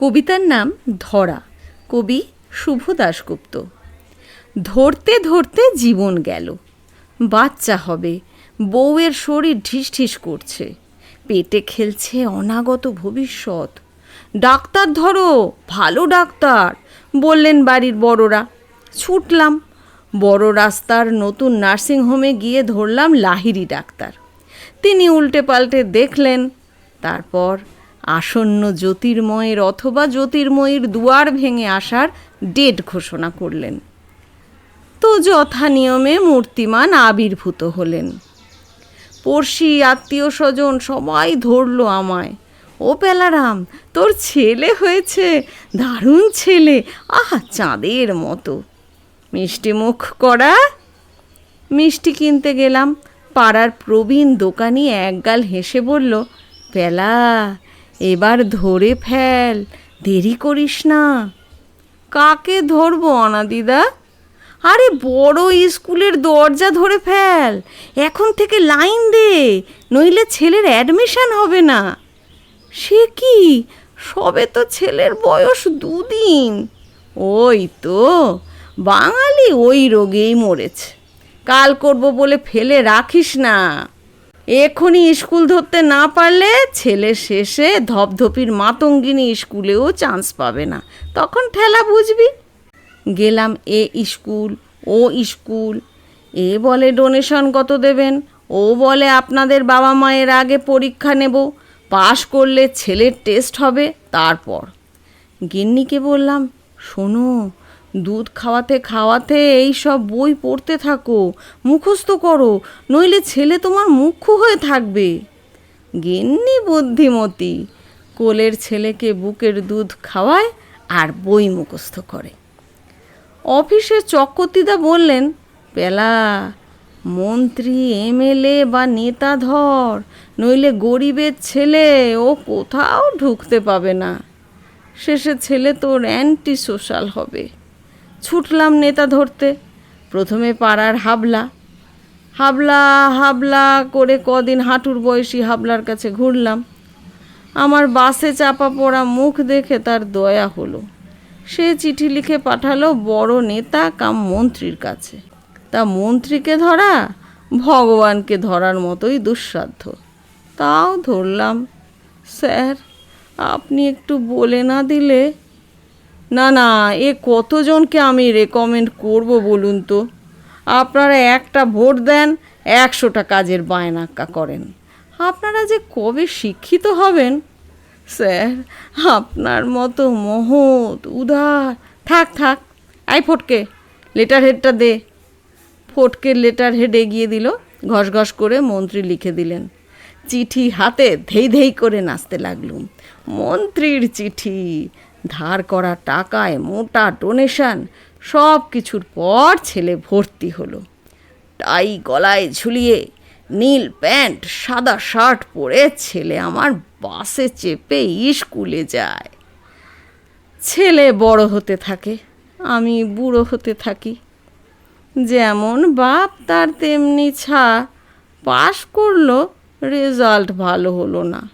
কবিতার নাম ধরা। কবি শুভ দাশগুপ্ত। ধরতে ধরতে জীবন গেল। বাচ্চা হবে, বউয়ের শরীর ঢিস ঢিস করছে। পেটে খেলছে অনাগত ভবিষ্যৎ। ডাক্তার ধরো, ভালো ডাক্তার, বললেন বাড়ির বড়রা। ছুটলাম, বড় রাস্তার নতুন নার্সিংহোমে গিয়ে ধরলাম লাহিরি ডাক্তার। তিনি উল্টে পাল্টে দেখলেন, তারপর আসন্ন জ্যোতির্ময়ের অথবা জ্যোতির্ময়ীর দুয়ার ভেঙে আসার ডেট ঘোষণা করলেন। তো যথা নিয়মে মূর্তিমান আবির্ভূত হলেন। পড়শি, আত্মীয় স্বজন সবাই ধরলো আমায়, ও পেলারাম, তোর ছেলে হয়েছে, দারুণ ছেলে, আহা, চাঁদের মতো। মিষ্টি মুখ করা? মিষ্টি কিনতে গেলাম, পাড়ার প্রবীণ দোকানি একগাল হেসে বলল, পেলা এবার ধরে ফেল, দেরি করিস না। কাকে ধরবো অনাদিদা আরে বড় স্কুলের দরজা ধরে ফেল, এখন থেকে লাইন দে, নইলে ছেলের অ্যাডমিশন হবে না। সে কি? সবে তো ছেলের বয়স দুদিন। ওই তো, বাঙালি ওই রোগেই মরেছে। কাল করব বলে ফেলে রাখিস না। এখনই স্কুল ধরতে না পারলে ছেলে শেষে ধপধপির মাতঙ্গিনী স্কুলেও চান্স পাবে না। তখন ঠেলা বুঝবি। গেলাম এ স্কুল, ও স্কুল, এ বলে ডোনেশন কত দেবেন, ও বলে আপনাদের বাবা মায়ের আগে পরীক্ষা নেব, পাশ করলে ছেলের টেস্ট হবে, তারপর। গিন্নিকে বললাম, শোনো দুধ খাওয়াতে খাওয়াতে এই সব বই পড়তে থাকো, মুখস্থ করো, নইলে ছেলে তোমার মুখ্য হয়ে থাকবে। গিন্নি বুদ্ধিমতী, কোলের ছেলেকে বুকের দুধ খাওয়ায় আর বই মুখস্থ করে। অফিসে চক্রতিদা বললেন, পেলা, মন্ত্রী, এমএলএ বা নেতা ধর নইলে গরিবের ছেলে ও কোথাও ঢুকতে পাবে না। শেষে ছেলে তোর অ্যান্টি সোশ্যাল হবে। ছুটলাম নেতা ধরতে। প্রথমে পাড়ার হাবলা। হাবলা হাবলা করে কদিন হাঁটুর বয়সী হাবলার কাছে ঘুরলাম। আমার বাসে চাপা পড়া মুখ দেখে তার দয়া হলো। সে চিঠি লিখে পাঠালো বড় নেতা কাম মন্ত্রীর কাছে। তা মন্ত্রীকে ধরা, ভগবানকে ধরার মতোই দুঃসাধ্য। তাও ধরলাম। স্যার, আপনি একটু বলে না দিলে না না, এ কতজনকে আমি রেকমেন্ড করব বলুন তো? আপনারা একটা ভোট দেন, একশোটা কাজের বায়নাক্কা করেন। আপনারা যে কবে শিক্ষিত হবেন? স্যার, আপনার মতো মহৎ, উদার, থাক থাক আই ফটকে লেটার হেডটা দে। ফটকে লেটার হেড এগিয়ে দিল ঘস ঘস করে মন্ত্রী লিখে দিলেন। চিঠি হাতে ধেই ধেই করে নাচতে লাগলুম। মন্ত্রীর চিঠি ধার করা টাকায় মোটা ডোনেশন সব কিছুর পর ছেলে ভর্তি হলো। টাই গলায় ঝুলিয়ে নীল প্যান্ট, সাদা শার্ট পরে ছেলে আমার বাসে চেপে স্কুলে যায়। ছেলে বড় হতে থাকে, আমি বুড়ো হতে থাকি। যেমন বাপ তার তেমনি ছা, পাশ করল রেজাল্ট ভালো হলো না।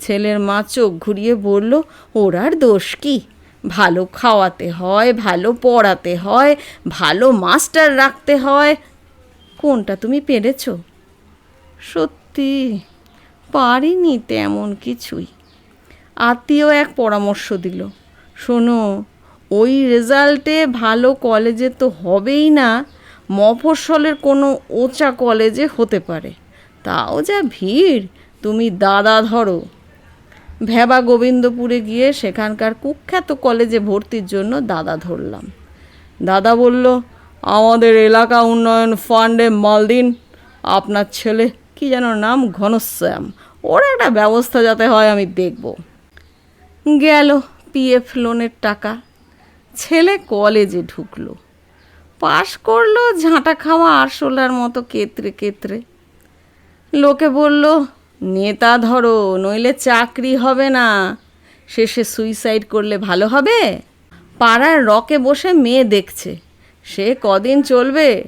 ছেলের মা চোখ ঘুরিয়ে বলল ওরার দোষ কি? ভালো খাওয়াতে হয়, ভালো পড়াতে হয়, ভালো মাস্টার রাখতে হয়। কোনটা তুমি পেরেছ? সত্যি, পারিনি তেমন কিছুই। আত্মীয় এক পরামর্শ দিল, শোনো, ওই রেজাল্টে ভালো কলেজে তো হবেই না, মফস্বলের কোনো ওচা কলেজে হতে পারে। তাও যা ভিড়, তুমি দাদা ধরো। ভেবা গোবিন্দপুরে গিয়ে সেখানকার কুখ্যাত কলেজে ভর্তির জন্য দাদা ধরলাম। দাদা বলল, আমাদের এলাকা উন্নয়ন ফান্ডে মাল দিন আপনার ছেলে কি যেন নাম ঘনশ্যাম, ওর একটা ব্যবস্থা যাতে হয় আমি দেখব। গেল পিএফ লোনের টাকা। ছেলে কলেজে ঢুকলো। পাশ করল ঝাঁটা খাওয়া আরশোলার মতো কেতরে কেতরে। লোকে বলল নেতা ধরো, নইলে চাকরি হবে না। শেষে সুইসাইড করলে ভালো হবে? পাড়ার রকে বসে মেয়ে দেখছে, সে কদিন চলবে?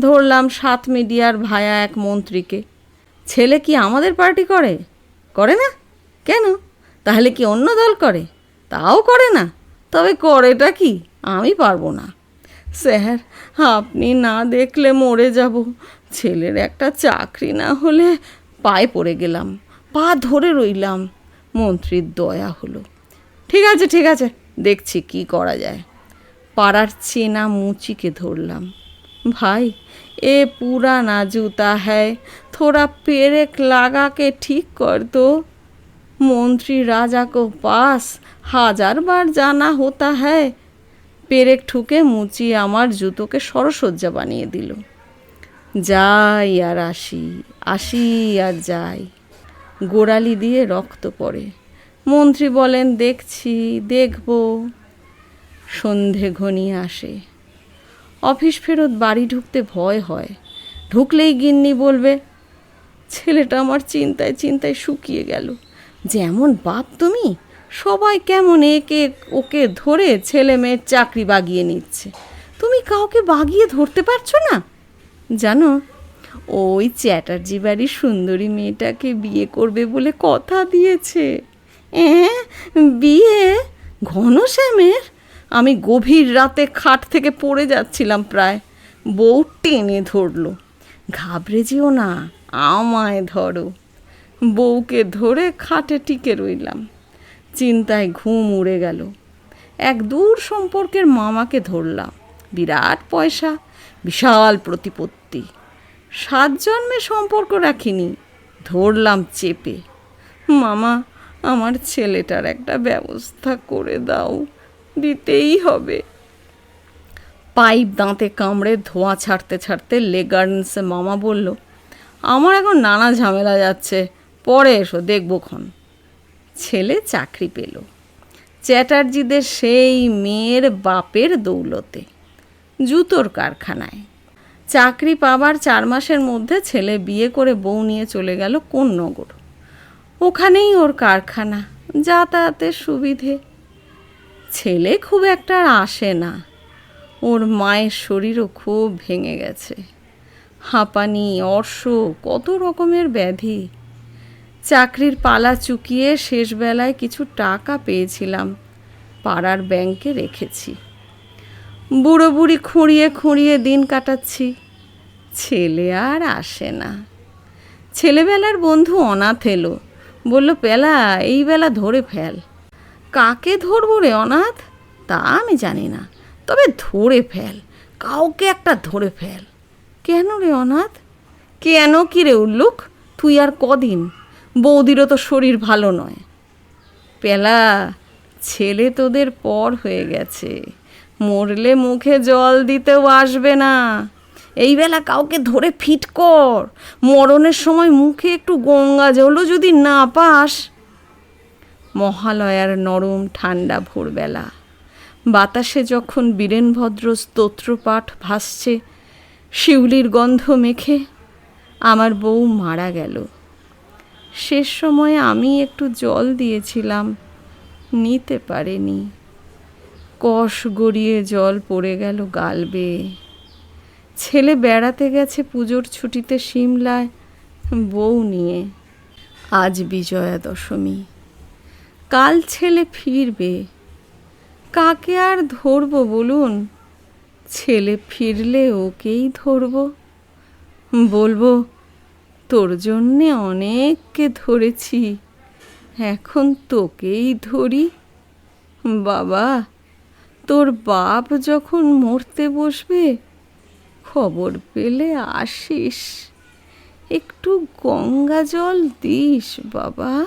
ধরলাম সাত মিডিয়ার ভায়া এক মন্ত্রীকে। ছেলে কি আমাদের পার্টি করে? করে না? কেন? তাহলে কি অন্য দল করে? তাও করে না। তবে করেটা কি? আমি পারব না। স্যার, আপনি না দেখলে মরে যাব। ছেলের একটা চাকরি না হলে পায়ে পড়ে গেলাম পা ধরে রইলাম মন্ত্রীর দয়া হলো ঠিক আছে ঠিক আছে দেখছি কি করা যায় পাড়ার চেনা মুচিকে ধরলাম ভাই এ পুরানা जूता है थोड़ा पेरेक लगा के ठीक कर दो मंत्री राजा को पास হাজার বার জানা হতা হ্যায় পেরেক ঠুকে মুচি আমার জুতোকে সরসজ্জা বানিয়ে দিল যাই আর আসি আসি আর যাই। গোড়ালি দিয়ে রক্ত পড়ে। মন্ত্রী বলেন, দেখছি, দেখব। সন্ধে ঘনিয়ে আসে। অফিস ফেরত বাড়ি ঢুকতে ভয় হয়। ঢুকলেই গিন্নি বলবে, ছেলেটা আমার চিন্তায় চিন্তায় শুকিয়ে গেল। যেমন বাপ তুমি, সবাই কেমন একে ওকে ধরে ছেলে মেয়ের চাকরি বাগিয়ে নিচ্ছে। তুমি কাউকে বাগিয়ে ধরতে পারছ না? জানো? ওই চ্যাটার্জি বাড়ির সুন্দরী মেয়েটাকে বিয়ে করবে বলে কথা দিয়েছে। হ্যাঁ বিয়ে? ঘনশ্যামের আমি গভীর রাতে খাট থেকে পড়ে যাচ্ছিলাম প্রায়। বউ টেনে ধরলো। ঘাবড়ে যেও না, আমায় ধরো। বউকে ধরে খাটে টিকে রইলাম। চিন্তায় ঘুম উড়ে গেল। এক দূর সম্পর্কের মামাকে ধরলাম। বিরাট পয়সা, বিশাল প্রতিপত্তি। সাত জন্মে সম্পর্ক রাখিনি, ধরলাম চেপে। মামা, আমার ছেলেটার একটা ব্যবস্থা করে দাও, দিতেই হবে। পাইপ দাঁতে কামড়ে ধোঁয়া ছাড়তে ছাড়তে লেগার্নসে মামা বলল, আমার এখন নানা ঝামেলা যাচ্ছে, পরে এসো, দেখব ক্ষণ। ছেলে চাকরি পেল। চ্যাটার্জিদের সেই মেয়ের বাপের দৌলতে, জুতোর কারখানায়। চাকরি পাবার চার মাসের মধ্যে ছেলে বিয়ে করে বউ নিয়ে চলে গেল কোন নগর ওখানেই ওর কারখানা, যাতায়াতের সুবিধে। ছেলে খুব একটা আসে না। ওর মায়ের শরীরও খুব ভেঙে গেছে। হাঁপানি, অর্শ, কত রকমের ব্যাধি। চাকরির পালা চুকিয়ে শেষবেলায় কিছু টাকা পেয়েছিলাম, পাড়ার ব্যাংকে রেখেছি। বুড়ো বুড়ি খুঁড়িয়ে খুঁড়িয়ে দিন কাটাচ্ছি। ছেলে আর আসে না। ছেলেবেলার বন্ধু অনাথ এলো। বলল, পেলা, এই বেলা ধরে ফেল। কাকে ধরবো রে অনাথ? তা আমি জানি না। তবে ধরে ফেল। কাউকে একটা ধরে ফেল। কেন রে অনাথ? কেন কি রে উল্লুক? তুই আর কদিন? বৌদিরও তো শরীর ভালো নয়। পেলা, ছেলে তোদের পর হয়ে গেছে। মরলে মুখে জল দিতেও আসবে না। এই বেলা কাউকে ধরে ফিট কর। মরণের সময় মুখে একটু গঙ্গা জলও যদি না পাস। মহালয়ার নরম ঠান্ডা ভোরবেলা। বাতাসে যখন বীরেনভদ্র স্তোত্রপাঠ ভাসছে, শিউলির গন্ধ মেখে আমার বউ মারা গেল। শেষ সময়ে আমি একটু জল দিয়েছিলাম, নিতে পারেনি। কষ গড়িয়ে জল পড়ে গেল গাল বেয়ে ছেলে বেড়াতে গেছে পুজোর ছুটিতে সিমলায় বউ নিয়ে। আজ বিজয়া দশমী কাল ছেলে ফিরবে। কাকে আর ধরবো বলুন? ছেলে ফিরলে ওকেই ধরবো। বলব, তোর জন্যে অনেককে ধরেছি, এখন তোকেই ধরি। বাবা তোর বাপ যখন মরতে বসবে খবর পেলে আসিস। একটু গঙ্গা জল দিস বাবা।